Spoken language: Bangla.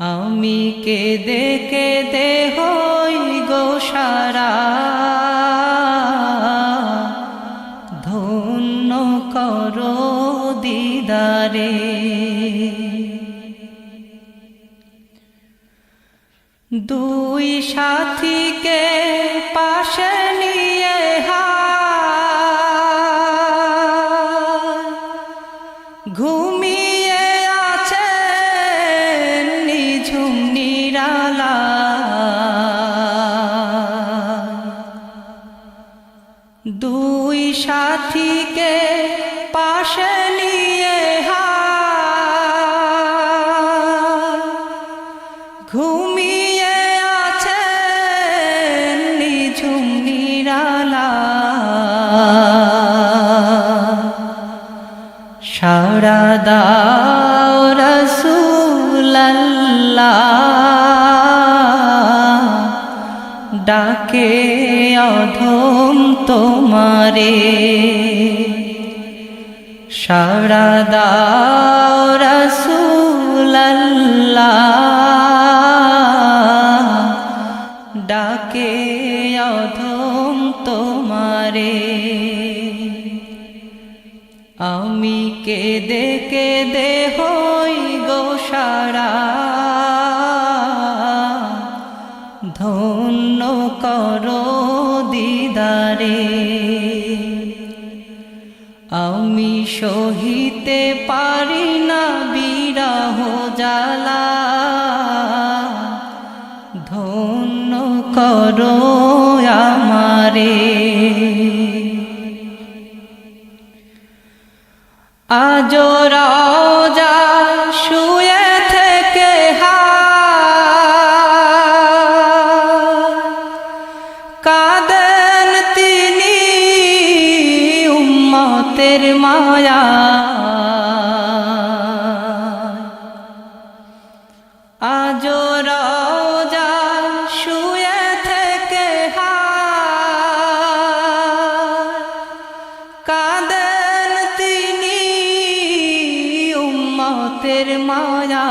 আমি কেঁদে কেঁদে হই গো সারা। ধন্য করো দিদারে। দুই সাথীকে পাশে নিয়ে হায়। ঘুমিয়ে দুই সাথীকে পাশে নিয়ে ঘুমিয়ে আছে নিঝুম নিরালা। সারা দাও রসুল্লাহ ডাকে অধম তোমারে। সারা দাও ডাকে অধম তোমারে। আমি কেঁদে কেঁদে হই গো সারা। ধন্য করো দিদারে। আমি সহিতে পারি না বিরহ জালা ধন্য করো আমারে। আজ কাদেন তিনি উম্মতের মায়া। আজ রাজা শুয়ে থেকে কাদেন তিনি উম্মতের মায়া।